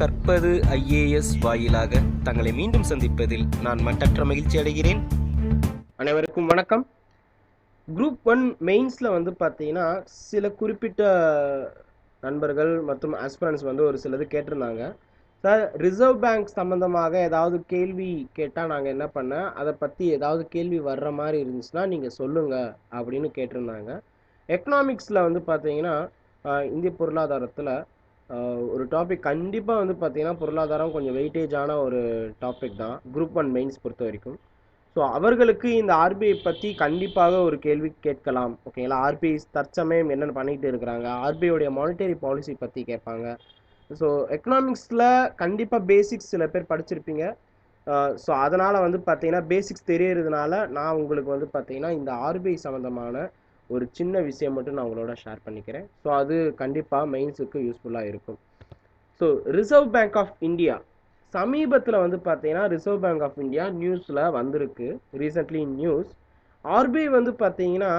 கற்பது ஐஏஎஸ் வாயிலாக தங்களை மீண்டும் சந்திப்பதில் நான் மட்டற்ற மகிழ்ச்சி அடைகிறேன். அனைவருக்கும் வணக்கம். குரூப் ஒன் மெயின்ஸில் வந்து பார்த்தீங்கன்னா சில குறிப்பிட்ட நண்பர்கள் மற்றும் ஆஸ்பிரன்ஸ் வந்து ஒரு சிலது கேட்டிருந்தாங்க. சார் ரிசர்வ் பேங்க் சம்மந்தமாக ஏதாவது கேள்வி கேட்டால் நாங்கள் என்ன பண்ண? அதை பற்றி ஏதாவது கேள்வி வர்ற மாதிரி இருந்துச்சுன்னா நீங்கள் சொல்லுங்கள் அப்படின்னு கேட்டிருந்தாங்க. எக்கனாமிக்ஸில் வந்து பார்த்தீங்கன்னா இந்திய பொருளாதாரத்தில் ஒரு டாபிக் கண்டிப்பாக வந்து பார்த்தீங்கன்னா பொருளாதாரம் கொஞ்சம் வெயிட்டேஜான ஒரு டாபிக் தான். குரூப் ஒன் மெயின்ஸ் பொறுத்த வரைக்கும். ஸோ அவர்களுக்கு இந்த ஆர்பிஐ பற்றி கண்டிப்பாக ஒரு கேள்வி கேட்கலாம். ஓகேங்களா ஆர்பிஐ தற்சமயம் என்னென்ன பண்ணிட்டு இருக்கிறாங்க? ஆர்பிஐடைய மானிட்டரி பாலிசி பற்றி கேட்பாங்க. ஸோ எக்கனாமிக்ஸில் கண்டிப்பாக பேசிக்ஸ் சில பேர் படிச்சிருப்பீங்க. ஸோ அதனால் வந்து பார்த்தீங்கன்னா பேசிக்ஸ் தெரியறதுனால நான் உங்களுக்கு வந்து பார்த்தீங்கன்னா இந்த ஆர்பிஐ சம்மந்தமான ஒரு சின்ன விஷயம் மட்டும் நான் உங்களோட ஷேர் பண்ணிக்கிறேன். ஸோ அது கண்டிப்பாக மெயின்ஸுக்கு யூஸ்ஃபுல்லாக இருக்கும். So reserve bank of India சமீபத்தில் வந்து பார்த்தீங்கன்னா ரிசர்வ் பேங்க் ஆஃப் இந்தியா நியூஸில் வந்திருக்கு. ரீசெண்ட்லி நியூஸ் ஆர்பிஐ வந்து பார்த்தீங்கன்னா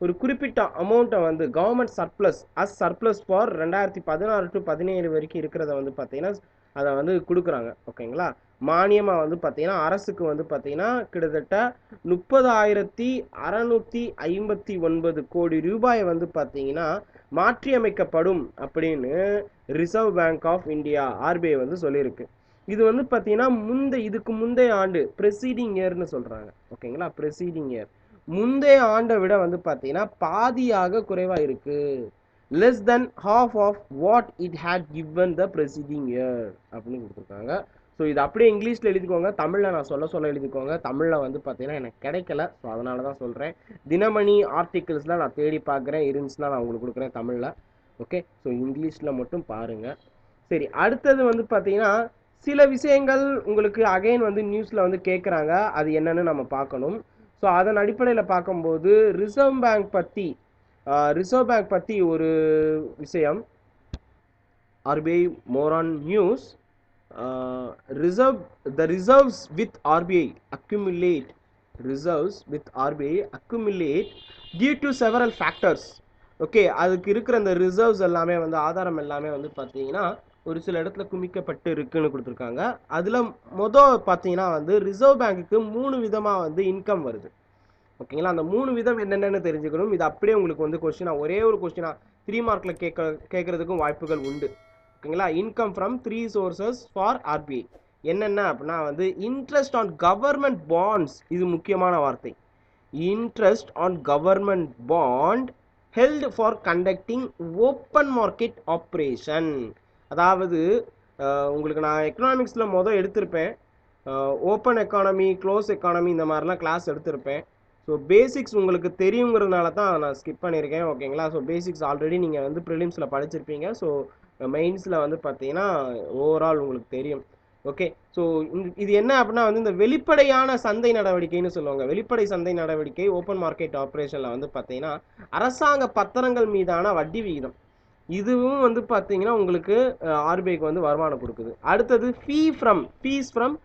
ஒரு குறிப்பிட்ட அமௌண்ட்டை வந்து government surplus as surplus for ரெண்டாயிரத்தி பதினாறு டு பதினேழு வரைக்கும் இருக்கிறத வந்து பார்த்தீங்கன்னா அதை வந்து கொடுக்குறாங்க ஓகேங்களா? மானியமாக வந்து பார்த்தீங்கன்னா அரசுக்கு வந்து பார்த்தீங்கன்னா கிட்டத்தட்ட முப்பதாயிரத்தி அறநூற்றி ஐம்பத்தி ஒன்பது கோடி ரூபாய் வந்து பார்த்தீங்கன்னா மாற்றியமைக்கப்படும் அப்படின்னு reserve bank of India RBI வந்து சொல்லியிருக்கு. இது வந்து பார்த்தீங்கன்னா முந்தை இதுக்கு முந்தைய ஆண்டு ப்ரெசீடிங் இயர்னு சொல்கிறாங்க ஓகேங்களா? ப்ரெசீடிங் இயர் முந்தைய ஆண்டை விட வந்து பார்த்தீங்கன்னா பாதியாக குறைவாக இருக்குது less than half of what it had given the preceding year அப்படின்னு கொடுத்துருக்காங்க. ஸோ இது அப்படியே இங்கிலீஷில் எழுதிக்கோங்க. தமிழில் நான் சொல்ல சொல்ல எழுதிக்கோங்க. தமிழில் வந்து பார்த்தீங்கன்னா எனக்கு கிடைக்கல. ஸோ அதனால தான் சொல்கிறேன் தினமணி ஆர்டிகிள்ஸில் நான் தேடி பார்க்குறேன். இருந்துச்சுன்னா நான் உங்களுக்கு கொடுக்குறேன் தமிழில். ஓகே ஸோ இங்கிலீஷில் மட்டும் பாருங்கள் சரி அடுத்தது வந்து பார்த்தீங்கன்னா சில விஷயங்கள் உங்களுக்கு அகைன் வந்து நியூஸில் வந்து கேட்குறாங்க அது என்னன்னு நம்ம பார்க்கணும். ஸோ அதன் அடிப்படையில் பார்க்கும்போது ரிசர்வ் பேங்க் பற்றி ரிசர்வ் பேங்க் பற்றி ஒரு விஷயம். RBI மோரான் news reserve the reserves with RBI accumulate reserves with RBI accumulate due to several factors okay அதுக்கு இருக்கிற அந்த ரிசர்வ்ஸ் எல்லாமே வந்து ஆதாரம் எல்லாமே வந்து பார்த்தீங்கன்னா ஒரு சில இடத்துல குமிக்கப்பட்டு இருக்குன்னு கொடுத்துருக்காங்க. அதில் மொதல் பார்த்தீங்கன்னா வந்து ரிசர்வ் பேங்க்குக்கு மூணு விதமாக வந்து இன்கம் வருது. ஓகேங்களா? அந்த மூணு விதம் என்னென்னு தெரிஞ்சுக்கணும். இது அப்படியே உங்களுக்கு வந்து கொஸ்டினாக ஒரே ஒரு கொஸ்டினாக த்ரீ மார்க்கில் கேட்க கேட்குறதுக்கும் வாய்ப்புகள் உண்டு. ஓகேங்களா? Income from three sources for RBI என்னென்ன அப்படின்னா வந்து இன்ட்ரெஸ்ட் ஆன் கவர்மெண்ட் பாண்ட்ஸ் இது முக்கியமான வார்த்தை. Interest on government bond held for conducting open market operation அதாவது உங்களுக்கு நான் எக்கனாமிக்ஸில் மொதல் எடுத்திருப்பேன். ஓப்பன் எக்கானமி க்ளோஸ் எக்கானமி இந்த மாதிரிலாம் கிளாஸ் எடுத்திருப்பேன். ஸோ பேசிக்ஸ் உங்களுக்கு தெரியுங்கிறதுனால தான் நான் ஸ்கிப் பண்ணியிருக்கேன் ஓகேங்களா ஸோ பேசிக்ஸ் ஆல்ரெடி நீங்கள் வந்து ப்ரிலிம்ஸில் படிச்சிருப்பீங்க. ஸோ மெயின்ஸில் வந்து பார்த்தீங்கன்னா ஓவரால் உங்களுக்கு தெரியும். ஓகே ஸோ இது என்ன அப்படின்னா வந்து இந்த வெளிப்படையான சந்தை நடவடிக்கைன்னு சொல்லுவாங்க. வெளிப்படை சந்தை நடவடிக்கை ஓப்பன் மார்க்கெட் ஆப்ரேஷனில் வந்து பார்த்தீங்கன்னா அரசாங்க பத்திரங்கள் மீதான வட்டி விகிதம். இதுவும் வந்து பார்த்தீங்கன்னா உங்களுக்கு ஆர்பிஐக்கு வந்து வருமானம் கொடுக்குது. அடுத்தது fee from fees from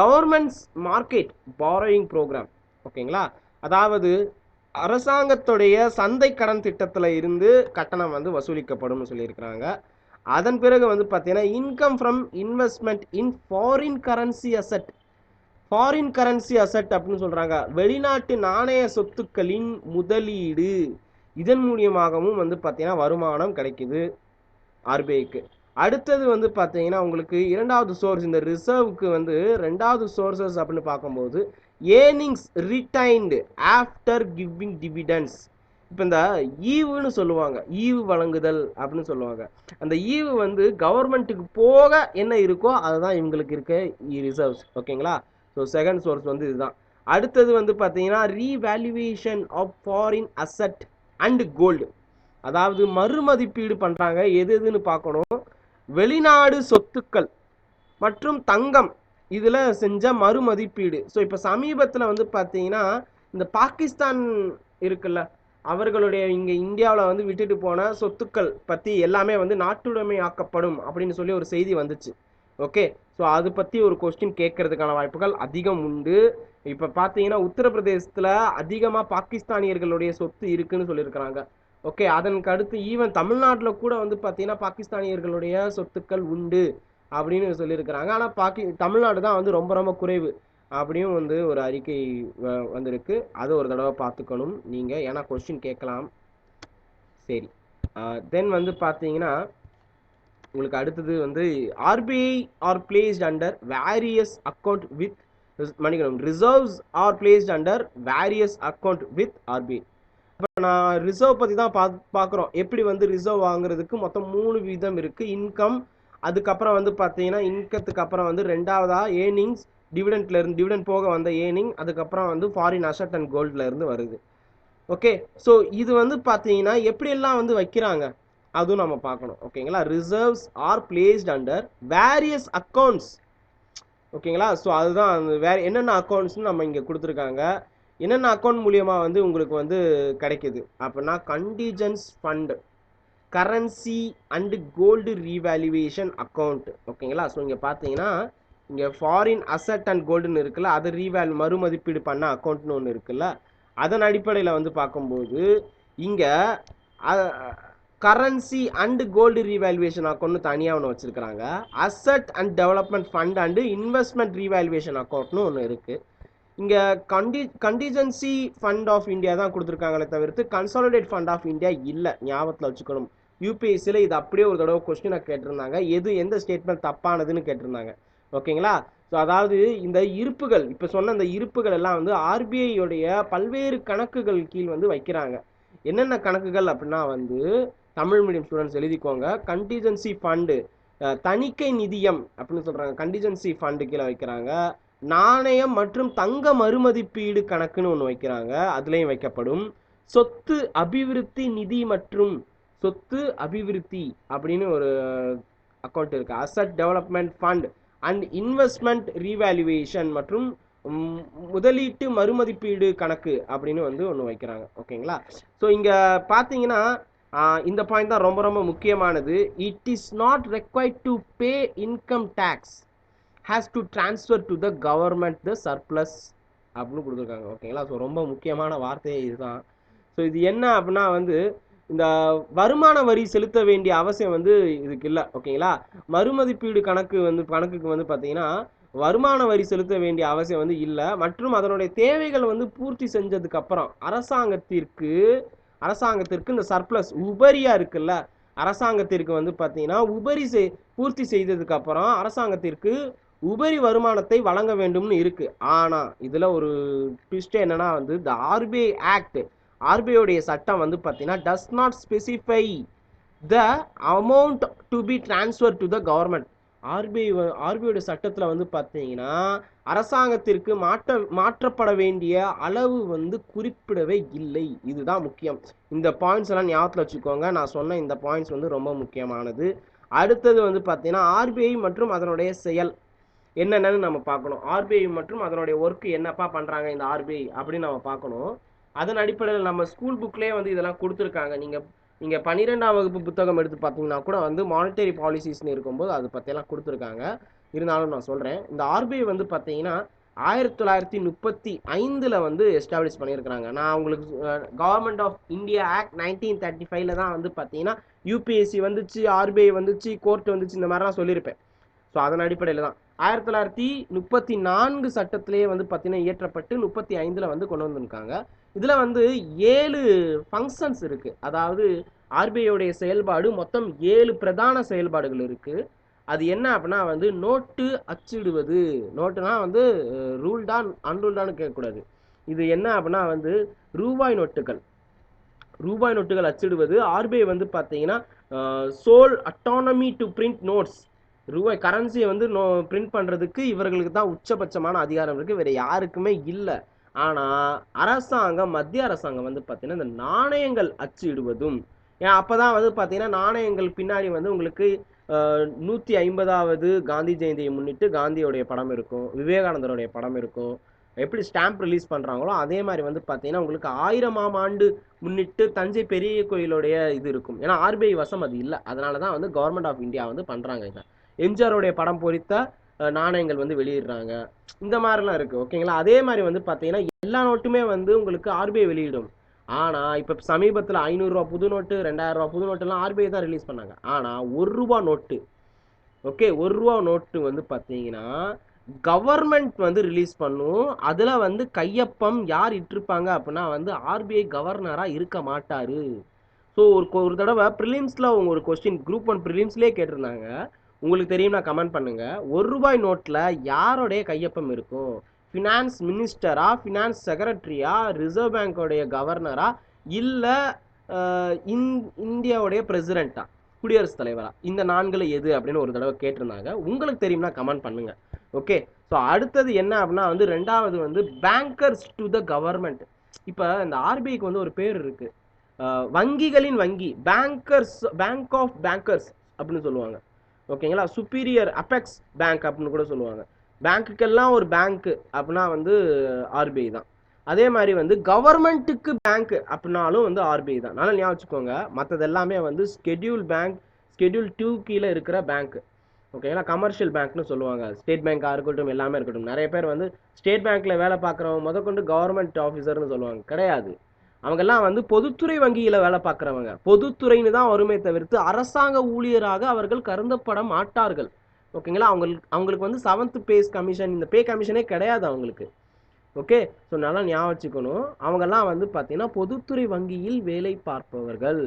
governments market borrowing program ஓகேங்களா அதாவது அரசாங்கத்துடைய சந்தை கடன் திட்டத்தில் இருந்து கட்டணம் வந்து வசூலிக்கப்படும்னு சொல்லியிருக்கிறாங்க. அதன் பிறகு வந்து பார்த்தீங்கன்னா income from investment in foreign currency asset foreign currency asset அப்படின்னு சொல்கிறாங்க வெளிநாட்டு நாணய சொத்துக்களின் முதலீடு. இதன் மூலியமாகவும் வந்து பார்த்தீங்கன்னா வருமானம் கிடைக்குது ஆர்பிஐக்கு அடுத்தது வந்து பார்த்தீங்கன்னா உங்களுக்கு இரண்டாவது சோர்ஸ் இந்த ரிசர்வ்க்கு வந்து ரெண்டாவது சோர்சஸ் அப்படின்னு பார்க்கும்போது earnings retained after giving dividends இப்போ இந்த ஈவுன்னு சொல்லுவாங்க. ஈவு வழங்குதல் அப்படின்னு சொல்லுவாங்க. அந்த ஈவு வந்து கவர்மெண்ட்டுக்கு போக என்ன இருக்கோ அதுதான் இவங்களுக்கு இருக்க ரிசர்வ்ஸ் ஓகேங்களா? ஸோ செகண்ட் சோர்ஸ் வந்து இதுதான். அடுத்தது வந்து பார்த்தீங்கன்னா revaluation of foreign asset and gold அதாவது மறுமதிப்பீடு பண்ணுறாங்க எது எதுன்னு பார்க்கணும். வெளிநாடு சொத்துக்கள் மற்றும் தங்கம். இதில் செஞ்ச மறுமதிப்பீடு. ஸோ இப்போ சமீபத்தில் வந்து பார்த்தீங்கன்னா இந்த பாகிஸ்தான் இருக்குல்ல அவர்களுடைய இங்கே இந்தியாவில் வந்து விட்டுட்டு போன சொத்துக்கள் பற்றி எல்லாமே வந்து நாட்டுடைமை ஆக்கப்படும் அப்படின்னு சொல்லி ஒரு செய்தி வந்துச்சு. ஓகே ஸோ அது பற்றி ஒரு கொஸ்டின் கேட்கறதுக்கான வாய்ப்புகள் அதிகம் உண்டு. இப்போ பார்த்தீங்கன்னா உத்தரப்பிரதேசத்தில் அதிகமாக பாகிஸ்தானியர்களுடைய சொத்து இருக்குன்னு சொல்லியிருக்கிறாங்க. ஓகே அதனுக்கு அடுத்து ஈவன் தமிழ்நாட்டில் கூட வந்து பார்த்தீங்கன்னா பாகிஸ்தானியர்களுடைய சொத்துக்கள் உண்டு. அப்படின்னு சொல்லியிருக்கிறாங்க. ஆனால் பாக்கி தமிழ்நாடு தான் வந்து ரொம்ப ரொம்ப குறைவு அப்படியும் வந்து ஒரு அறிக்கை வ- வந்திருக்கு. அது ஒரு தடவை பார்த்துக்கணும் நீங்கள் ஏன்னா கொஸ்டின் கேட்கலாம். சரி. தென் வந்து பார்த்தீங்கன்னா உங்களுக்கு அடுத்தது வந்து RBI are placed under various account with மன்னிக்கணும். Reserves are placed under various account with RBI இப்போ நான் ரிசர்வ் பற்றி தான் பா பார்க்குறோம். எப்படி வந்து ரிசர்வ் வாங்குறதுக்கு மொத்தம் மூணு விதம் இருக்குது இன்கம் அதுக்கப்புறம் வந்து பார்த்தீங்கன்னா இன்கத்துக்கு அப்புறம் வந்து ரெண்டாவதாக ஏர்னிங்ஸ் டிவிடெண்ட்ல இருந்து டிவிடெண்ட் போக வந்த ஏர்னிங் அதுக்கப்புறம் வந்து ஃபாரின் அசட் அண்ட் கோல்ட்ல இருந்து வருது. ஓகே ஸோ இது வந்து பார்த்தீங்கன்னா எப்படியெல்லாம் வந்து வைக்கிறாங்க? அதுவும் நம்ம பார்க்கணும். ஓகேங்களா reserves are placed under various accounts ஓகேங்களா ஸோ அதுதான் அந்த வேற என்னென்ன அக்கௌண்ட்ஸ்னு நம்ம இங்கே கொடுத்துருக்காங்க. என்னென்ன அக்கௌண்ட் மூலியமாக வந்து உங்களுக்கு வந்து கிடைக்கிது? அப்படின்னா contingency fund currency and gold revaluation account ஓகேங்களா ஸோ இங்கே பார்த்தீங்கன்னா இங்கே ஃபாரின் அசட் அண்ட் கோல்டுன்னு இருக்குல்ல அதை ரீவேல் மறுமதிப்பீடு பண்ண அக்கௌண்ட்னு ஒன்று இருக்குல்ல அதன் அடிப்படையில் வந்து பார்க்கும்போது இங்கே கரன்சி அண்டு கோல்டு ரீவேல்யூவேஷன் அக்கௌண்ட்னு தனியாக ஒன்று வச்சுருக்கிறாங்க. Asset and development fund and investment revaluation அக்கௌண்ட்னு ஒன்று இருக்குது இங்கே கண்டி கண்டிஜென்சி ஃபண்ட் ஆஃப் இந்தியா தான் கொடுத்துருக்காங்களே தவிர்த்து கன்சாலிடேட் ஃபண்ட் ஆஃப் இந்தியா இல்லை. ஞாபகத்தில் வச்சுக்கணும். யூபிஎஸ்சியில் இது அப்படியே ஒரு தடவை கொஸ்டினை கேட்டிருந்தாங்க. எது எந்த ஸ்டேட்மெண்ட் தப்பானதுன்னு கேட்டிருந்தாங்க. ஓகேங்களா? ஸோ அதாவது இந்த இருப்புகள் இப்போ சொன்ன இந்த இருப்புகள் எல்லாம் வந்து ஆர்பிஐயோடைய பல்வேறு கணக்குகள் கீழ் வந்து வைக்கிறாங்க. என்னென்ன கணக்குகள் அப்படின்னா வந்து தமிழ் மீடியம் ஸ்டூடெண்ட்ஸ் எழுதிக்கோங்க. கண்டிஜென்சி ஃபண்டு தணிக்கை நிதியம் அப்படின்னு சொல்கிறாங்க கண்டிஜென்சி ஃபண்டு கீழே வைக்கிறாங்க. நாணயம் மற்றும் தங்க மறுமதிப்பீடு கணக்குன்னு ஒன்று வைக்கிறாங்க. அதுலேயும் வைக்கப்படும். சொத்து அபிவிருத்தி நிதி மற்றும் சொத்து அபிவிருத்தி அப்படின்னு ஒரு அக்கௌண்ட் இருக்கு. Asset development fund and investment revaluation மற்றும் முதலீட்டு மறுமதிப்பீடு கணக்கு அப்படின்னு வந்து ஒன்று வைக்கிறாங்க. ஓகேங்களா? ஸோ இங்கே பார்த்தீங்கன்னா இந்த பாயிண்ட் தான் ரொம்ப ரொம்ப முக்கியமானது. It is not required to pay income tax has to transfer to the government the surplus அப்படின்னு கொடுத்துருக்காங்க. ஓகேங்களா? ஸோ ரொம்ப முக்கியமான வார்த்தையே இதுதான். ஸோ இது என்ன அப்படின்னா வந்து இந்த வருமான வரி செலுத்த வேண்டிய அவசியம் வந்து இதுக்கு இல்லை. ஓகேங்களா? மறுமதிப்பீடு கணக்கு வந்து கணக்குக்கு வந்து பார்த்தீங்கன்னா வருமான வரி செலுத்த வேண்டிய அவசியம் வந்து இல்லை. மற்றும் அதனுடைய தேவைகள் வந்து பூர்த்தி செஞ்சதுக்கு அப்புறம் அரசாங்கத்திற்கு அரசாங்கத்திற்கு இந்த சர்ப்ளஸ் உபரியா இருக்குல்ல? அரசாங்கத்திற்கு வந்து பார்த்தீங்கன்னா உபரி செய் பூர்த்தி செய்ததுக்கு அப்புறம் அரசாங்கத்திற்கு உபரி வருமானத்தை வழங்க வேண்டும்னு இருக்கு. ஆனா இதுல ஒரு ட்விஸ்ட் என்னன்னா வந்து இந்த ஆர்பிஐ ஆக்ட் ஆர்பிஐடைய சட்டம் வந்து பார்த்தீங்கன்னா does not specify the amount to be transfer to the government RBI ஆர்பிஐயோட சட்டத்தில் வந்து பார்த்தீங்கன்னா அரசாங்கத்திற்கு மாற்ற மாற்றப்பட வேண்டிய அளவு வந்து குறிப்பிடவே இல்லை. இதுதான் முக்கியம். இந்த பாயிண்ட்ஸ் எல்லாம் ஞாபகத்தில் வச்சுக்கோங்க. நான் சொன்ன இந்த பாயிண்ட்ஸ் வந்து ரொம்ப முக்கியமானது. அடுத்தது வந்து பார்த்தீங்கன்னா ஆர்பிஐ மற்றும் அதனுடைய செயல். என்னென்னு நம்ம பார்க்கணும். ஆர்பிஐ மற்றும் அதனுடைய ஒர்க் என்னப்பா பண்ணுறாங்க இந்த ஆர்பிஐ அப்படின்னு நம்ம பார்க்கணும். அதன் அடிப்படையில் நம்ம ஸ்கூல் புக்லேயே வந்து இதெல்லாம் கொடுத்துருக்காங்க. நீங்கள் நீங்கள் பன்னிரெண்டாம் வகுப்பு புத்தகம் எடுத்து பார்த்தீங்கன்னா கூட வந்து மானிட்டரி பாலிசிஸ்னு இருக்கும்போது அதை பற்றியெல்லாம் கொடுத்துருக்காங்க. இருந்தாலும் நான் சொல்கிறேன் இந்த ஆர்பிஐ வந்து பார்த்தீங்கன்னா ஆயிரத்தி தொள்ளாயிரத்தி முப்பத்தி ஐந்தில் வந்து எஸ்டாப்ளிஷ் பண்ணியிருக்கிறாங்க. நான் உங்களுக்கு government of India act nineteen thirty ஃபைவ்ல தான் வந்து பார்த்தீங்கன்னா யூபிஎஸ்சி வந்துச்சு ஆர்பிஐ வந்துச்சு கோர்ட் வந்துச்சு இந்த மாதிரிலாம் சொல்லியிருப்பேன். ஸோ அதன் அடிப்படையில் தான். ஆயிரத்தி தொள்ளாயிரத்தி முப்பத்தி நான்கு சட்டத்திலேயே வந்து பார்த்தீங்கன்னா இயற்றப்பட்டு முப்பத்தி ஐந்தில் வந்து கொண்டு வந்திருக்காங்க. இதில் வந்து ஏழு ஃபங்க்ஷன்ஸ் இருக்குது அதாவது ஆர்பிஐயோடைய செயல்பாடு மொத்தம் ஏழு பிரதான செயல்பாடுகள் இருக்குது அது என்ன அப்படின்னா வந்து நோட்டு அச்சிடுவது. நோட்டுனா வந்து ரூல்டான் அன்ரூல்டான்னு கேட்கக்கூடாது. இது என்ன அப்படின்னா வந்து ரூபாய் நோட்டுகள். ரூபாய் நோட்டுகள் அச்சிடுவது. ஆர்பிஐ வந்து பார்த்தீங்கன்னா sole autonomy to print notes ரூபாய் கரன்சியை வந்து நோ பிரிண்ட் பண்ணுறதுக்கு இவர்களுக்கு தான் உச்சபட்சமான அதிகாரம் இருக்குது வேறு யாருக்குமே இல்லை. ஆனால் அரசாங்கம் மத்திய அரசாங்கம் வந்து பார்த்தீங்கன்னா இந்த நாணயங்கள் அச்சிடுவதும் ஏன் அப்போ தான் வந்து பார்த்தீங்கன்னா நாணயங்கள் பின்னாடி வந்து உங்களுக்கு நூற்றி ஐம்பதாவது காந்தி ஜெயந்தியை முன்னிட்டு காந்தியோடைய படம் இருக்கும் விவேகானந்தருடைய படம் இருக்கும். எப்படி ஸ்டாம்ப் ரிலீஸ் பண்ணுறாங்களோ அதே மாதிரி வந்து பார்த்தீங்கன்னா உங்களுக்கு ஆயிரமாம் ஆண்டு முன்னிட்டு தஞ்சை பெரிய கோயிலுடைய இது இருக்கும். ஏன்னா ஆர்பிஐ வசம் அது இல்லை. அதனால தான் வந்து கவர்மெண்ட் ஆஃப் இந்தியா வந்து பண்ணுறாங்க இதை. எம்ஜிஆருடைய படம் பொறித்த நாணயங்கள் வந்து வெளியிடுறாங்க. இந்த மாதிரிலாம் இருக்குது ஓகேங்களா? அதே மாதிரி வந்து பார்த்தீங்கன்னா எல்லா நோட்டுமே வந்து உங்களுக்கு ஆர்பிஐ வெளியிடும். ஆனால் இப்போ சமீபத்தில் ஐநூறுரூவா புது நோட்டு ரெண்டாயிரரூவா புது நோட்டுலாம் ஆர்பிஐ தான் ரிலீஸ் பண்ணாங்க. ஆனால் ஒரு ரூபா நோட்டு ஓகே? ஒரு ரூபா நோட்டு வந்து பார்த்தீங்கன்னா கவர்மெண்ட் வந்து ரிலீஸ் பண்ணும். அதில் வந்து கையொப்பம் யார் இட்டிருப்பாங்க அப்படின்னா வந்து ஆர்பிஐ கவர்னராக இருக்க மாட்டார். ஸோ ஒரு ஒரு தடவை ப்ரிலிம்ஸில் அவங்க ஒரு கொஸ்டின் குரூப் ஒன் ப்ரிலிம்ஸ்லேயே கேட்டிருந்தாங்க. உங்களுக்கு தெரியும்னா கமெண்ட் பண்ணுங்க. ஒரு ரூபாய் நோட்டில் யாரோடைய கையொப்பம் இருக்கும்? ஃபினான்ஸ் மினிஸ்டரா ஃபினான்ஸ் செக்ரட்டரியா ரிசர்வ் பேங்கோடைய கவர்னரா இல்லை இந்தியாவுடைய பிரசிடெண்ட்டா குடியரசுத் தலைவரா? இந்த நான்கில் எது அப்படின்னு ஒரு தடவை கேட்டிருந்தாங்க. உங்களுக்கு தெரியும்னா கமெண்ட் பண்ணுங்க. ஓகே ஸோ அடுத்தது என்ன அப்படின்னா வந்து ரெண்டாவது வந்து பேங்கர்ஸ் டு த கவர்மெண்ட் இப்போ இந்த ஆர்பிஐக்கு வந்து ஒரு பேர் இருக்குது வங்கிகளின் வங்கி பேங்கர்ஸ் பேங்க் ஆஃப் பேங்கர்ஸ் அப்படின்னு சொல்லுவாங்க. ஓகேங்களா? சுப்பீரியர் அபெக்ஸ் பேங்க் அப்படின்னு கூட சொல்லுவாங்க. பேங்க்குக்கெல்லாம் ஒரு பேங்க்கு அப்படின்னா வந்து ஆர்பிஐ தான். அதே மாதிரி வந்து கவர்மெண்ட்டுக்கு பேங்க் அப்படின்னாலும் வந்து ஆர்பிஐ தான். நல்லா ஞாபகம் வச்சுக்கோங்க. மற்றது எல்லாமே வந்து ஸ்கெடியூல் பேங்க் ஸ்கெடியூல் டூ கீழே இருக்கிற பேங்க் ஓகேங்களா? கமர்ஷியல் பேங்க்னு சொல்லுவாங்க. ஸ்டேட் பேங்காக இருக்கட்டும் எல்லாமே இருக்கட்டும். நிறைய பேர் வந்து ஸ்டேட் பேங்க்கில் வேலை பார்க்குறவங்க முதற்கொண்டு கவர்மெண்ட் ஆஃபீஸர்னு சொல்லுவாங்க. கிடையாது. அவங்கெல்லாம் வந்து பொதுத்துறை வங்கியில் வேலை பார்க்குறவங்க. பொதுத்துறைன்னு தான் வருமே தவிர்த்து அரசாங்க ஊழியராக அவர்கள் கருதப்பட மாட்டார்கள். ஓகேங்களா? அவங்களுக்கு அவங்களுக்கு வந்து செவன்த் பேஸ் கமிஷன் இந்த பே கமிஷனே கிடையாது அவங்களுக்கு. ஓகே? ஸோ நல்லா ஞாபகம் வச்சுக்கணும். அவங்கெல்லாம் வந்து பார்த்தீங்கன்னா பொதுத்துறை வங்கியில் வேலை பார்ப்பவர்கள்.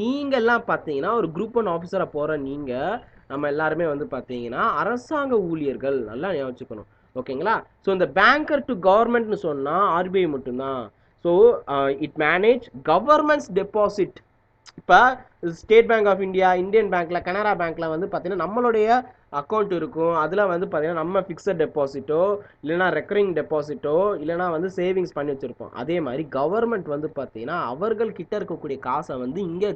நீங்கள்லாம் பார்த்தீங்கன்னா ஒரு குரூப் ஒன் ஆஃபீஸராக போகிற நீங்கள் நம்ம எல்லாருமே வந்து பார்த்தீங்கன்னா அரசாங்க ஊழியர்கள். நல்லா ஞாபகம் வச்சுக்கணும். ஓகேங்களா? ஸோ இந்த பேங்கர் டு கவர்மெண்ட்னு சொன்னால் ஆர்பிஐ மட்டும்தான். So it manage governments deposit இப்போ State Bank of India Indian பேங்க்கில் கனரா பேங்க்கில் வந்து பார்த்தீங்கன்னா நம்மளுடைய அக்கௌண்ட் இருக்கும். அதில் வந்து பார்த்தீங்கன்னா நம்ம ஃபிக்ஸட் டெபாசிட்டோ இல்லைனா ரெக்கரிங் டெபாசிட்டோ இல்லைனா வந்து சேவிங்ஸ் பண்ணி வச்சுருப்போம். அதே மாதிரி கவர்மெண்ட் வந்து பார்த்தீங்கன்னா அவர்கள் கிட்ட இருக்கக்கூடிய காசை வந்து இங்கே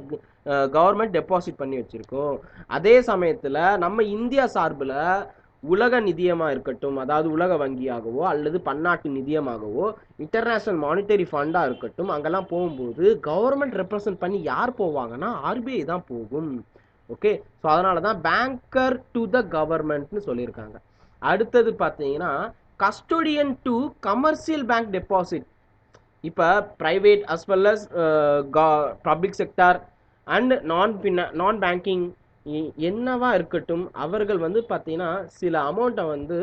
கவர்மெண்ட் டெபாசிட் பண்ணி வச்சுருக்கோம். அதே சமயத்தில் நம்ம இந்தியா சார்பில் உலக நிதியமாக இருக்கட்டும் அதாவது உலக வங்கியாகவோ அல்லது பன்னாட்டு நிதியமாகவோ இன்டர்நேஷ்னல் மானிட்டரி ஃபண்டாக இருக்கட்டும் அங்கெல்லாம் போகும்போது கவர்மெண்ட் ரெப்ரசன்ட் பண்ணி யார் போவாங்கன்னா ஆர்பிஐ தான் போகும். ஓகே ஸோ அதனால தான் பேங்கர் டு த கவர்மெண்ட்னு சொல்லியிருக்காங்க. அடுத்தது பார்த்தீங்கன்னா custodian to commercial bank deposit இப்போ private as well as public sector and non பின்ன நான் பேங்கிங் என்னவா இருக்கட்டும் அவர்கள் வந்து பார்த்தீங்கன்னா சில அமௌண்ட்டை வந்து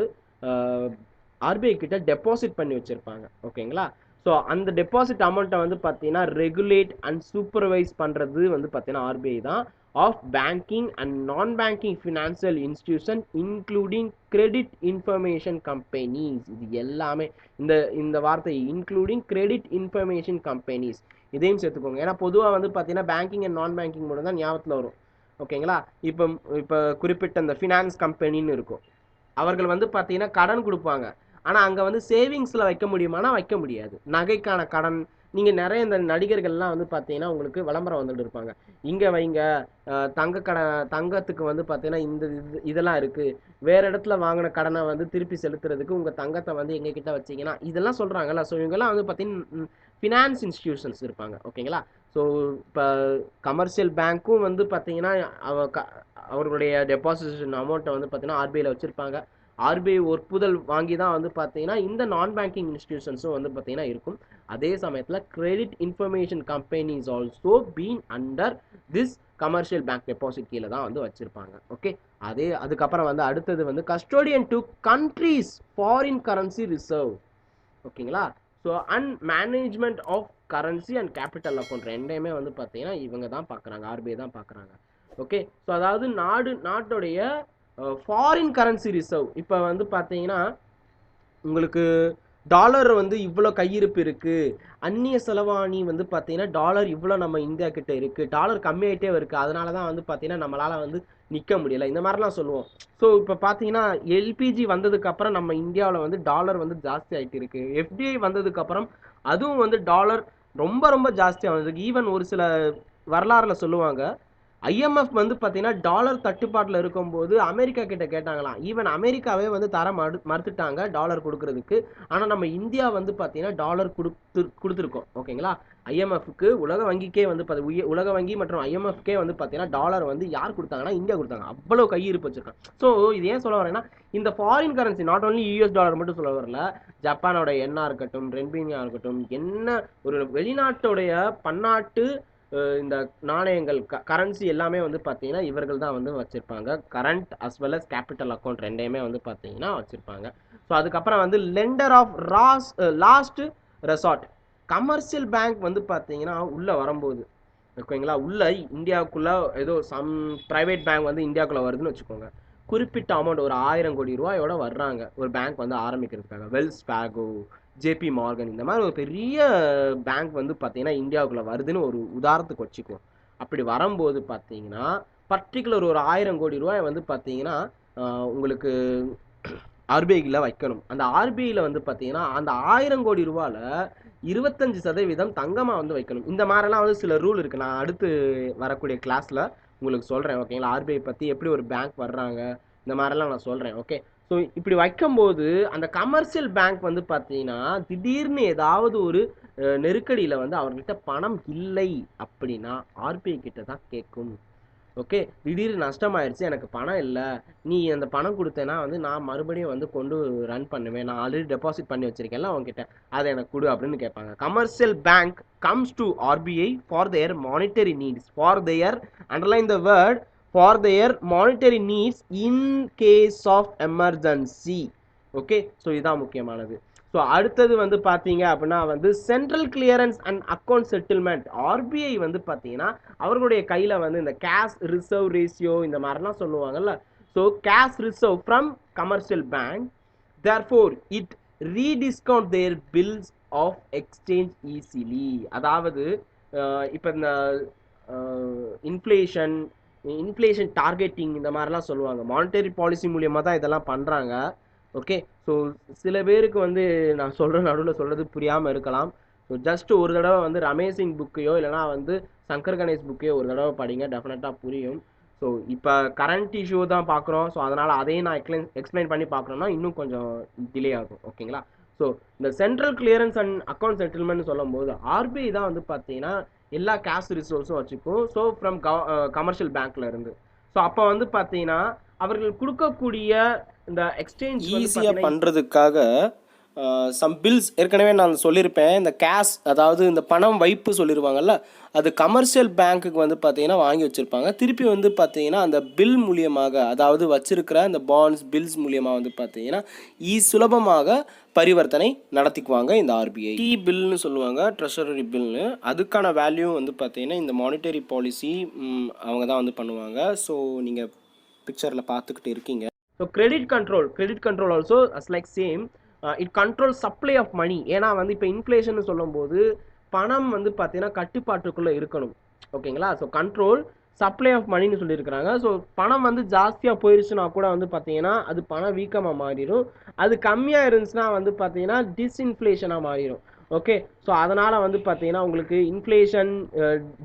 ஆர்பிஐ கிட்ட டெபாசிட் பண்ணி வச்சுருப்பாங்க. ஓகேங்களா? ஸோ அந்த டெபாசிட் அமௌண்ட்டை வந்து பார்த்தீங்கன்னா ரெகுலேட் அண்ட் சூப்பர்வைஸ் பண்ணுறது வந்து பார்த்தீங்கன்னா ஆர்பிஐ தான். Of banking and non banking financial institution including credit information companies இது எல்லாமே இந்த இந்த வார்த்தை இன்க்ளூடிங் கிரெடிட் இன்ஃபர்மேஷன் கம்பெனிஸ் இதையும் சேர்த்துக்கோங்க. ஏன்னா பொதுவாக வந்து பார்த்தீங்கன்னா பேங்கிங் அண்ட் நான் பேங்கிங் மட்டும் தான் ஞாபகத்தில் வரும். ஓகேங்களா? இப்போ இப்போ குறிப்பிட்ட அந்த ஃபினான்ஸ் கம்பெனின்னு இருக்கும். அவர்கள் வந்து பார்த்தீங்கன்னா கடன் கொடுப்பாங்க. ஆனால் அங்கே வந்து சேவிங்ஸில் வைக்க முடியுமானா வைக்க முடியாது. நகைக்கான கடன் நீங்கள் நிறைய இந்த நடிகர்கள்லாம் வந்து பார்த்தீங்கன்னா உங்களுக்கு விளம்பரம் வந்துட்டு இருப்பாங்க. இங்கே வைங்க தங்க கடை தங்கத்துக்கு வந்து பார்த்தீங்கன்னா இந்த இது இதெல்லாம் இருக்குது வேறு இடத்துல வாங்கின கடனை வந்து திருப்பி செலுத்துறதுக்கு உங்கள் தங்கத்தை வந்து எங்கக்கிட்ட வச்சிங்கன்னா இதெல்லாம் சொல்கிறாங்கல்ல ஸோ இவங்கெல்லாம் வந்து பார்த்தீங்கன்னா ஃபினான்ஸ் இன்ஸ்டியூஷன்ஸ் இருப்பாங்க. ஓகேங்களா? ஸோ இப்போ கமர்ஷியல் பேங்க்கும் வந்து பார்த்தீங்கன்னா அவ க அவர்களுடைய டெபாசிஷன் அமௌண்ட்டை வந்து பார்த்தீங்கன்னா ஆர்பிஐயில் வச்சுருப்பாங்க. ஆர்பிஐ ஒப்புதல் வாங்கி தான் வந்து பார்த்தீங்கன்னா இந்த நான் பேங்கிங் இன்ஸ்டிடியூஷன்ஸும் வந்து பார்த்தீங்கன்னா இருக்கும். அதே சமயத்தில் credit information companies also been under this commercial bank deposit கீழே தான் வந்து வச்சுருப்பாங்க. ஓகே அதே அதுக்கப்புறம் வந்து அடுத்தது வந்து custodian to countries foreign currency reserve ஓகேங்களா so and management of currency and capital account ரெண்டையுமே வந்து பார்த்தீங்கன்னா இவங்க தான் பார்க்குறாங்க ஆர்பிஐ தான் பார்க்குறாங்க ஓகே ஸோ அதாவது நாடு நாட்டுடைய ஃபாரின் கரன்சி ரிசர்வ் இப்போ வந்து பார்த்தீங்கன்னா உங்களுக்கு டாலர் வந்து இவ்வளோ கையிருப்பு இருக்குது அந்நிய செலவாணி வந்து பார்த்தீங்கன்னா டாலர் இவ்வளோ நம்ம இந்தியா கிட்ட இருக்குது டாலர் கம்மியாயிட்டே இருக்குது அதனால தான் வந்து பார்த்தீங்கன்னா நம்மளால் வந்து நிற்க முடியல. இந்த மாதிரிலாம் சொல்லுவோம். ஸோ இப்போ பார்த்தீங்கன்னா எல்பிஜி வந்ததுக்கப்புறம் நம்ம இந்தியாவில் வந்து டாலர் வந்து ஜாஸ்தி ஆகிட்டு இருக்குது எஃப்டிஐ வந்ததுக்கப்புறம் அதுவும் வந்து டாலர் ரொம்ப ரொம்ப ஜாஸ்தியாக வந்திருக்கு ஈவன் ஒரு சில வரலாறுல சொல்லுவாங்க. ஐஎம்எஃப் வந்து பார்த்தீங்கன்னா டாலர் தட்டுப்பாட்டில் இருக்கும்போது அமெரிக்கா கிட்ட கேட்டாங்களாம். ஈவன் அமெரிக்காவே வந்து தர மறு மறுத்துட்டாங்க டாலர் கொடுக்கறதுக்கு. ஆனால் நம்ம இந்தியா வந்து பார்த்தீங்கன்னா டாலர் கொடுத்து கொடுத்துருக்கோம். ஓகேங்களா? ஐஎம்எஃப்க்கு உலக வங்கிக்கே வந்து பார்த்து உய- உலக வங்கி மற்றும் ஐஎம்எஃப்கே வந்து பார்த்தீங்கன்னா டாலர் வந்து யார் கொடுத்தாங்கன்னா இந்தியா கொடுத்தாங்க. அவ்வளோ கையிருப்பு வச்சிருக்காங்க. ஸோ இது ஏன் சொல்ல வரேன்னா இந்த foreign currency not only US dollar மட்டும் சொல்ல வரல ஜப்பானோட எண்ணா இருக்கட்டும் ரென்பீனியாக இருக்கட்டும் என்ன ஒரு வெளிநாட்டுடைய பன்னாட்டு இந்த நாணயங்கள் க கரன்சி எல்லாமே வந்து பார்த்தீங்கன்னா இவர்கள் தான் வந்து வச்சுருப்பாங்க. Current as well as capital account ரெண்டையுமே வந்து பார்த்தீங்கன்னா வச்சுருப்பாங்க. ஸோ அதுக்கப்புறம் வந்து lender of Ross last resort commercial bank வந்து பார்த்தீங்கன்னா உள்ளே வரும்போது ஓகேங்களா? உள்ளே இந்தியாவுக்குள்ளே ஏதோ சம் ப்ரைவேட் பேங்க் வந்து இந்தியாவுக்குள்ளே வருதுன்னு வச்சுக்கோங்க. குறிப்பிட்ட அமௌண்ட் ஒரு ஆயிரம் கோடி ரூபாயோட வர்றாங்க. ஒரு பேங்க் வந்து ஆரம்பிக்கிறதுக்காக. Wells Fargo JP Morgan. இந்த மாதிரி ஒரு பெரிய பேங்க் வந்து பார்த்தீங்கன்னா இந்தியாவுக்குள்ளே வருதுன்னு ஒரு உதாரணத்துக்கு வச்சுக்குவோம். அப்படி வரும்போது பார்த்தீங்கன்னா பர்டிகுலர் ஒரு ஆயிரம் கோடி ரூபாய் வந்து பார்த்தீங்கன்னா உங்களுக்கு ஆர்பிஐயில் வைக்கணும். அந்த ஆர்பிஐயில் வந்து பார்த்தீங்கன்னா அந்த ஆயிரம் கோடி ரூபாயில் இருபத்தஞ்சு சதவீதம் தங்கமாக வந்து வைக்கணும். இந்த மாதிரிலாம் வந்து சில ரூல் இருக்குது நான் அடுத்து வரக்கூடிய கிளாஸில் உங்களுக்கு சொல்கிறேன் ஓகேங்களா ஆர்பிஐ பற்றி எப்படி ஒரு பேங்க் வர்றாங்க இந்த மாதிரிலாம் நான் சொல்கிறேன் ஓகே ஸோ இப்படி வைக்கும்போது அந்த கமர்ஷியல் பேங்க் வந்து பார்த்தீங்கன்னா திடீர்னு ஏதாவது ஒரு நெருக்கடியில் வந்து அவர்கிட்ட பணம் இல்லை அப்படின்னா ஆர்பிஐ கிட்ட தான் கேட்கும். ஓகே திடீர்னு நஷ்டமாயிருச்சு எனக்கு பணம் இல்லை. நீ அந்த பணம் கொடுத்தேன்னா வந்து நான் மறுபடியும் வந்து கொண்டு ரன் பண்ணுவேன். நான் ஆல்ரெடி டெபாசிட் பண்ணி வச்சிருக்கேன்ல அவங்ககிட்ட அதை எனக்கு கொடு அப்படின்னு கேட்பாங்க. Commercial bank comes to RBI for their monetary needs for their underline the word for their monetary needs in case of emergency okay so இதுதான் முக்கியமானது. ஸோ அடுத்தது வந்து பார்த்தீங்க அப்படின்னா வந்து central clearance and account settlement RBI வந்து பார்த்தீங்கன்னா அவர்களுடைய கையில் வந்து இந்த கேஷ் ரிசர்வ் ரேஷியோ இந்த மாதிரிலாம் சொல்லுவாங்கல்ல. So cash reserve from commercial bank therefore it rediscount their bills of exchange easily அதாவது இப்போ இந்த இன்ஃப்ளேஷன் இன்ஃப்ளேஷன் டார்கெட்டிங் இந்த மாதிரிலாம் சொல்லுவாங்க. மானிட்டரி பாலிசி மூலியமாக தான் இதெல்லாம் பண்ணுறாங்க ஓகே ஸோ சில பேருக்கு வந்து நான் சொல்கிற நடுவில் சொல்கிறது புரியாமல் இருக்கலாம். ஸோ ஜஸ்ட் ஒரு தடவை வந்து ரமேசிங் புக்கையோ இல்லைனா வந்து சங்கர் கணேஷ் புக்கையோ ஒரு தடவை படிங்க. டெஃபினட்டாக புரியும். ஸோ இப்போ கரண்ட் இஷ்யூ தான் பார்க்குறோம். ஸோ அதனால் அதையும் நான் எக்ஸ்பிளைன் எக்ஸ்பிளைன் பண்ணி பார்க்குறோன்னா இன்னும் கொஞ்சம் டிலே ஆகும். ஓகேங்களா ஸோ இந்த central clearance and account settlement சொல்லும்போது ஆர்பிஐ தான் வந்து பார்த்தீங்கன்னா எல்லா கேஷ் ரிசோர்ஸும் வச்சுக்கும் ஸோ ஃப்ரம் கமர்ஷியல் பேங்க்ல இருந்து. ஸோ அப்போ வந்து பார்த்தீங்கன்னா அவர்கள் கொடுக்கக்கூடிய இந்த எக்ஸ்சேஞ்ச் ஈஸியாக பண்ணுறதுக்காக சம் பில்ஸ் ஏற்கனவே நான் சொல்லியிருப்பேன். இந்த கேஷ் அதாவது இந்த பணம் வைப்பு சொல்லிடுவாங்கல்ல அது கமர்ஷியல் பேங்க்குக்கு வந்து பார்த்தீங்கன்னா வாங்கி வச்சுருப்பாங்க. திருப்பி வந்து பார்த்தீங்கன்னா அந்த பில் மூலியமாக அதாவது வச்சுருக்கிற அந்த பாண்ட்ஸ் பில்ஸ் மூலியமாக வந்து பார்த்தீங்கன்னா ஈ சுலபமாக பரிவர்த்தனை நடத்திக்குவாங்க இந்த ஆர்பிஐ டி பில்னு சொல்லுவாங்க ட்ரெஷரரி பில்னு அதுக்கான வேல்யூ வந்து பார்த்தீங்கன்னா இந்த மானிட்டரி பாலிசி அவங்க தான் வந்து பண்ணுவாங்க. ஸோ நீங்கள் பிக்சரில் பார்த்துக்கிட்டு இருக்கீங்க. So credit control credit control also as like same it control supply of money ஏன்னா வந்து இப்போ இன்ஃப்ளேஷன் சொல்லும்போது பணம் வந்து பார்த்தீங்கன்னா கட்டுப்பாட்டுக்குள்ளே இருக்கணும். ஓகேங்களா? ஸோ கண்ட்ரோல் சப்ளை ஆஃப் மணின்னு சொல்லியிருக்கிறாங்க. ஸோ பணம் வந்து ஜாஸ்தியாக போயிருச்சுன்னா கூட வந்து பார்த்தீங்கன்னா அது பணம் வீக்கமாக மாறிடும். அது கம்மியாக இருந்துச்சுன்னா வந்து பார்த்தீங்கன்னா டிஸ்இன்ஃப்ளேஷனாக மாறிடும். ஓகே? ஸோ அதனால் வந்து பார்த்தீங்கன்னா உங்களுக்கு இன்ஃப்ளேஷன்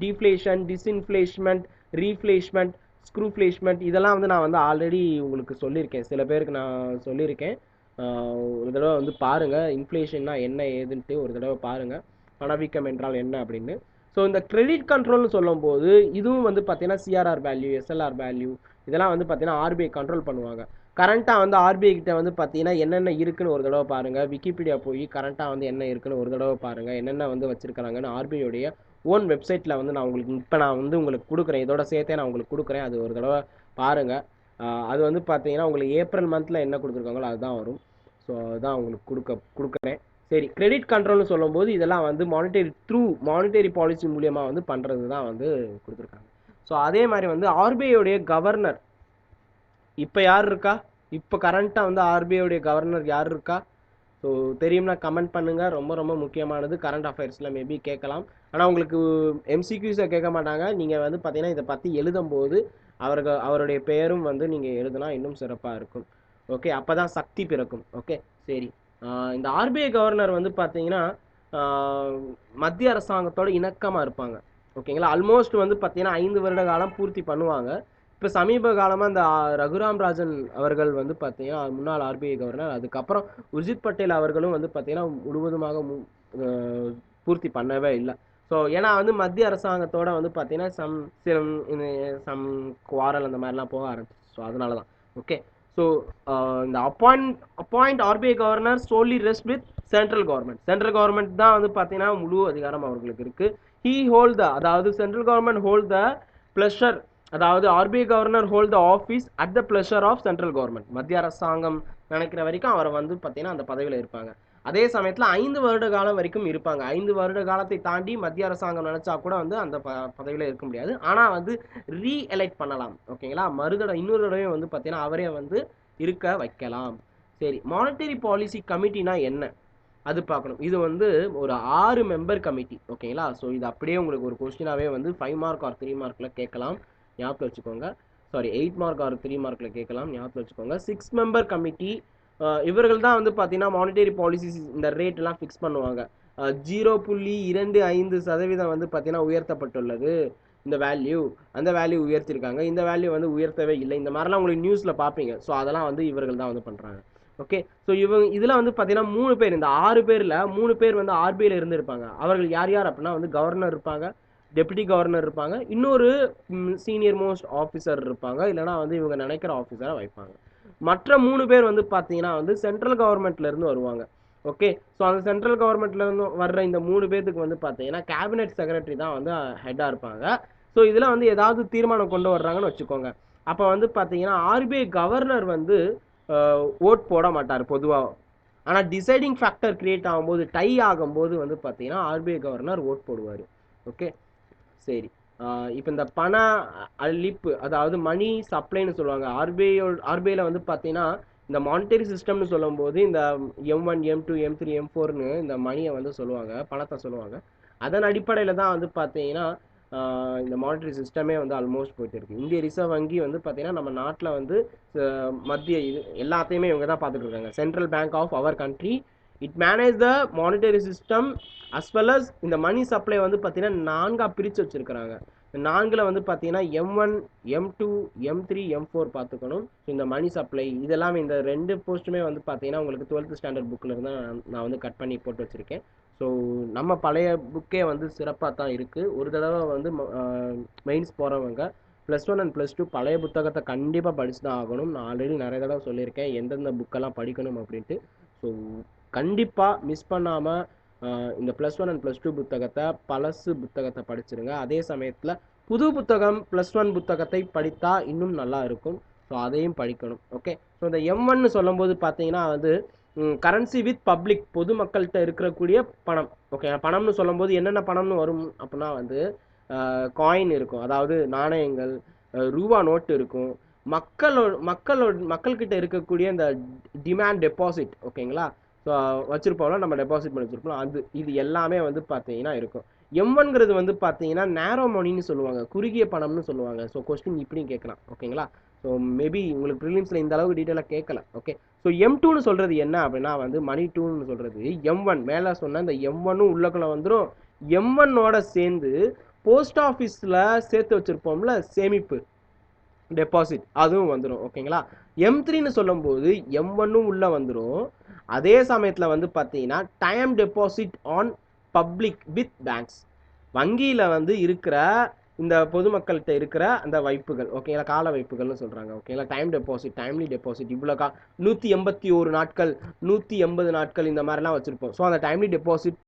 டிஃப்ளேஷன் டிஸ்இன்ஃப்ளேஷ்மெண்ட் ரீஃப்ளேஷ்மெண்ட் ஸ்க்ரூஃப்ளேஷ்மெண்ட் இதெல்லாம் வந்து நான் வந்து ஆல்ரெடி உங்களுக்கு சொல்லியிருக்கேன். சில பேருக்கு நான் சொல்லியிருக்கேன். ஒரு தடவை வந்து பாருங்கள் இன்ஃப்ளேஷன்னா என்ன ஏதுன்ட்டு ஒரு தடவை பாருங்கள் பணவீக்கம் என்றால் என்ன அப்படின்னு. ஸோ இந்த கிரெடிட் கண்ட்ரோல்னு சொல்லும்போது இதுவும் வந்து பார்த்தீங்கன்னா சிஆர்ஆர் வேல்யூ எஸ்எல்ஆர் வேல்யூ இதெல்லாம் வந்து பார்த்தீங்கன்னா ஆர்பிஐ கண்ட்ரோல் பண்ணுவாங்க. கரண்ட்டாக வந்து ஆர்பிஐ கிட்ட வந்து பார்த்தீங்கன்னா என்னென்ன இருக்குன்னு ஒரு தடவை பாருங்கள் விக்கிபீடியா போய் கரண்ட்டாக வந்து என்ன இருக்குன்னு ஒரு தடவை பாருங்கள் என்னென்ன வந்து வச்சிருக்காங்கன்னு ஆர்பிஐயோடைய ஓன் வெப்சைட்டில் வந்து நான் உங்களுக்கு இப்போ நான் வந்து உங்களுக்கு கொடுக்குறேன். இதோட சேர்த்தே நான் உங்களுக்கு கொடுக்குறேன். அது ஒரு தடவை பாருங்கள் அது வந்து பார்த்தீங்கன்னா உங்களுக்கு ஏப்ரல் மந்தில் என்ன கொடுத்துருக்காங்களோ அதுதான் வரும். ஸோ அதுதான் உங்களுக்கு கொடுக்க கொடுக்குறேன். சரி கிரெடிட் கண்ட்ரோல்னு சொல்லும்போது இதெல்லாம் வந்து மானிட்டரி த்ரூ மானிட்டரி பாலிசி மூலியமாக வந்து பண்ணுறது தான் வந்து கொடுத்துருக்காங்க. ஸோ அதே மாதிரி வந்து ஆர்பிஐயோடைய கவர்னர் இப்போ யார் இருக்கா? இப்போ கரண்ட்டாக வந்து ஆர்பிஐயோடைய கவர்னர் யார் இருக்கா? ஸோ தெரியும்னா கமெண்ட் பண்ணுங்கள் ரொம்ப ரொம்ப முக்கியமானது. கரண்ட் அஃபேர்ஸில் மேபி கேட்கலாம். ஆனால் உங்களுக்கு எம்சிக்யூஸை கேட்க மாட்டாங்க. நீங்கள் வந்து பார்த்தீங்கன்னா இதை பற்றி எழுதும்போது அவர்கள் அவருடைய பெயரும் வந்து நீங்கள் எழுதுனா இன்னும் சிறப்பாக இருக்கும். ஓகே அப்போ தான் சக்தி பிறக்கும். ஓகே சரி. இந்த ஆர்பிஐ கவர்னர் வந்து பார்த்தீங்கன்னா மத்திய அரசாங்கத்தோட இணக்கமாக இருப்பாங்க. ஓகேங்களா ஆல்மோஸ்ட் வந்து பார்த்தீங்கன்னா ஐந்து வருட காலம் பூர்த்தி பண்ணுவாங்க. இப்போ சமீப காலமாக இந்த ரகுராம் ராஜன் அவர்கள் வந்து பார்த்தீங்கன்னா முன்னாள் ஆர்பிஐ கவர்னர் அதுக்கப்புறம் உர்ஜித் பட்டேல் அவர்களும் வந்து பார்த்தீங்கன்னா முழுவதுமாக மு- பூர்த்தி பண்ணவே இல்லை. ஸோ ஏன்னா வந்து மத்திய அரசாங்கத்தோட வந்து பார்த்தீங்கன்னா சம் சிலம் சம் குவாரல் அந்த மாதிரிலாம் போக ஆரம்பிச்சு ஸோ அதனால தான் ஓகே ஸோ uh, இந்த appoint appoint RBI governor solely rest with central government central government தான் வந்து பார்த்தீங்கன்னா முழு அதிகாரம் அவர்களுக்கு இருக்குது ஹீ ஹோல்ட் த அதாவது central government hold the pleasure அதாவது RBI governor hold the office at the pleasure of central government மத்திய அரசாங்கம் நினைக்கிற வரைக்கும் அவரை வந்து பார்த்தீங்கன்னா அந்த பதவியில் இருப்பாங்க. அதே சமயத்தில் ஐந்து வருட காலம் வரைக்கும் இருப்பாங்க. ஐந்து வருட காலத்தை தாண்டி மத்திய அரசாங்கம் நினச்சா கூட வந்து அந்த ப பதவியில் இருக்க முடியாது. ஆனால் வந்து ரீஎலெக்ட் பண்ணலாம். ஓகேங்களா? மறுதட இன்னொரு தடவை வந்து பார்த்தீங்கன்னா அவரே வந்து இருக்க வைக்கலாம். சரி மானிட்டரி பாலிசி கமிட்டினா என்ன? அது பார்க்கணும். இது வந்து ஒரு ஆறு மெம்பர் கமிட்டி ஓகேங்களா? ஸோ இது அப்படியே உங்களுக்கு ஒரு கொஸ்டினாகவே வந்து ஃபைவ் மார்க் ஆர் த்ரீ மார்க்கில் கேட்கலாம். ஞாபகம் வச்சுக்கோங்க. Sorry eight mark or three மார்க்கில் கேட்கலாம். ஞாபகம் வச்சுக்கோங்க. சிக்ஸ் மெம்பர் கமிட்டி இவர்கள் தான் வந்து பார்த்தீங்கன்னா மானிட்டரி பாலிசிஸ் இந்த ரேட்லாம் ஃபிக்ஸ் பண்ணுவாங்க. ஜீரோ புள்ளி இரண்டு ஐந்து சதவீதம் வந்து பார்த்தீங்கன்னா உயர்த்தப்பட்டுள்ளது. இந்த வேல்யூ அந்த வேல்யூ உயர்த்திருக்காங்க. இந்த வேல்யூ வந்து உயர்த்தவே இல்லை. இந்த மாதிரிலாம் உங்களுக்கு நியூஸில் பார்ப்பீங்க ஸோ அதெல்லாம் வந்து இவர்கள் தான் வந்து பண்ணுறாங்க ஓகே ஸோ இவங்க இதில் வந்து பார்த்தீங்கன்னா மூணு பேர் இந்த ஆறு பேரில் மூணு பேர் வந்து ஆர்பிஐயில் இருந்து இருப்பாங்க அவர்கள் யார் யார் அப்படின்னா வந்து கவர்னர் இருப்பாங்க டெப்யூட்டி கவர்னர் இருப்பாங்க. இன்னொரு சீனியர் மோஸ்ட் ஆஃபீஸர் இருப்பாங்க. இல்லைனா வந்து இவங்க நினைக்கிற ஆஃபீஸராக வைப்பாங்க. மற்ற மூணு பேர் வந்து பார்த்தீங்கன்னா வந்து சென்ட்ரல் கவர்மெண்ட்லேருந்து வருவாங்க. ஓகே ஸோ அந்த சென்ட்ரல் கவர்மெண்ட்லேருந்து வர்ற இந்த மூணு பேர்த்துக்கு வந்து பார்த்தீங்கன்னா கேபினெட் செக்ரட்டரி தான் வந்து ஹெட்டாக இருப்பாங்க. ஸோ இதில் வந்து ஏதாவது தீர்மானம் கொண்டு வர்றாங்கன்னு வச்சுக்கோங்க. அப்போ வந்து பார்த்தீங்கன்னா ஆர்பிஐ கவர்னர் வந்து ஓட் போட மாட்டார் பொதுவாக ஆனால் டிசைடிங் ஃபேக்டர் கிரியேட் ஆகும்போது டை ஆகும்போது வந்து பார்த்தீங்கன்னா ஆர்பிஐ கவர்னர் ஓட் போடுவார். ஓகே சரி. இப்போ இந்த பண அளிப்பு அதாவது மணி சப்ளைன்னு சொல்லுவாங்க. ஆர்பிஐ ஆர்பிஐயில் வந்து பார்த்தீங்கன்னா இந்த மானிட்டரி சிஸ்டம்னு சொல்லும்போது இந்த M one M two M three M ஃபோர்னு இந்த மணியை வந்து சொல்லுவாங்க பணத்தை சொல்லுவாங்க. அதன் அடிப்படையில் தான் வந்து பார்த்தீங்கன்னா இந்த மானிட்டரி சிஸ்டமே வந்து ஆல்மோஸ்ட் போயிட்டு இருக்கு. இந்திய ரிசர்வ் வங்கி வந்து பார்த்தீங்கன்னா நம்ம நாட்டில் வந்து மத்திய இது எல்லாத்தையுமே இவங்க தான் பார்த்துட்டு இருக்காங்க. Central bank of our country it manage the monetary system as well as இந்த மணி சப்ளை வந்து பார்த்தீங்கன்னா நான்காக பிரித்து வச்சுருக்கிறாங்க. நான்கில் வந்து பார்த்தீங்கன்னா M one M two M three M four பார்த்துக்கணும் இந்த மணி சப்ளை இதெல்லாம் இந்த ரெண்டு போஸ்ட்டுமே வந்து பார்த்தீங்கன்னா உங்களுக்கு டுவெல்த் ஸ்டாண்டர்ட் புக்கில் இருந்து நான் நான் வந்து கட் பண்ணி போட்டு வச்சுருக்கேன். ஸோ நம்ம பழைய புக்கே வந்து சிறப்பாக தான் இருக்குது ஒரு தடவை வந்து மெயின்ஸ் போகிறவங்க plus one and plus two பழைய புத்தகத்தை கண்டிப்பாக படிச்சு தான் ஆகணும். நான் ஆல்ரெடி நிறைய தடவை சொல்லியிருக்கேன். எந்தெந்த புக்கெல்லாம் படிக்கணும் அப்படின்ட்டு. ஸோ கண்டிப்பாக மிஸ் பண்ணாமல் இந்த plus one and plus two புத்தகத்தை பழசு புத்தகத்தை படிச்சிருங்க. அதே சமயத்தில் புது புத்தகம் ப்ளஸ் ஒன் புத்தகத்தை படித்தா இன்னும் நல்லா இருக்கும். ஸோ அதையும் படிக்கணும். ஓகே ஸோ இந்த எம் ஒன்னு சொல்லும்போது பார்த்தீங்கன்னா வந்து கரன்சி வித் பப்ளிக் பொதுமக்கள்கிட்ட இருக்கக்கூடிய பணம். ஓகே பணம்னு சொல்லும்போது என்னென்ன பணம்னு வரும் அப்படின்னா வந்து காயின் இருக்கும். அதாவது நாணயங்கள் ரூபா நோட்டு இருக்கும். மக்களோட மக்களோட மக்கள்கிட்ட இருக்கக்கூடிய இந்த டிமாண்ட் டெபாசிட் ஓகேங்களா வச்சுருப்போம்ல நம்ம டெபாசிட் பண்ணி வச்சுருப்போம் அது இது எல்லாமே வந்து பார்த்தீங்கன்னா இருக்கும். எம்ஒன்கிறது வந்து பார்த்தீங்கன்னா நேரோ மணின்னு சொல்லுவாங்க. குறுகிய பணம்னு சொல்லுவாங்க. ஸோ கொஸ்டின் இப்படியும் கேட்கலாம். ஓகேங்களா ஸோ மேபி உங்களுக்கு ப்ரிலிம்ஸில் இந்த அளவுக்கு டீட்டெயிலாக கேட்கல. ஓகே ஸோ எம் டூன்னு சொல்கிறது என்ன அப்படின்னா வந்து மணி டூன்னு சொல்கிறது எம் ஒன் மேலே சொன்ன இந்த எம் ஒன்னும் உள்ளக்குள்ள வந்துடும் எம் ஒன்னோட சேர்ந்து போஸ்ட் ஆஃபீஸில் சேர்த்து வச்சுருப்போம்ல சேமிப்பு. டெபாசிட் அதுவும் வந்துடும் ஓகேங்களா? எம் த்ரீன்னு சொல்லும்போது எம் ஒன்னும் உள்ளே வந்துடும் அதே சமயத்தில் வந்து பார்த்தீங்கன்னா time deposit on public with banks வங்கியில் வந்து இருக்கிற இந்த பொதுமக்கள்கிட்ட இருக்கிற அந்த வைப்புகள் ஓகேங்களா? கால வைப்புகள்னு சொல்கிறாங்க ஓகேங்களா? டைம் டெபாசிட் டைம்லி டெபாசிட் இவ்வளோ கா நூற்றி எண்பத்தி ஒரு நாட்கள் நூற்றி எண்பது நாட்கள் இந்த மாதிரிலாம் வச்சுருப்போம். ஸோ அந்த டைம்லி டெபாசிட்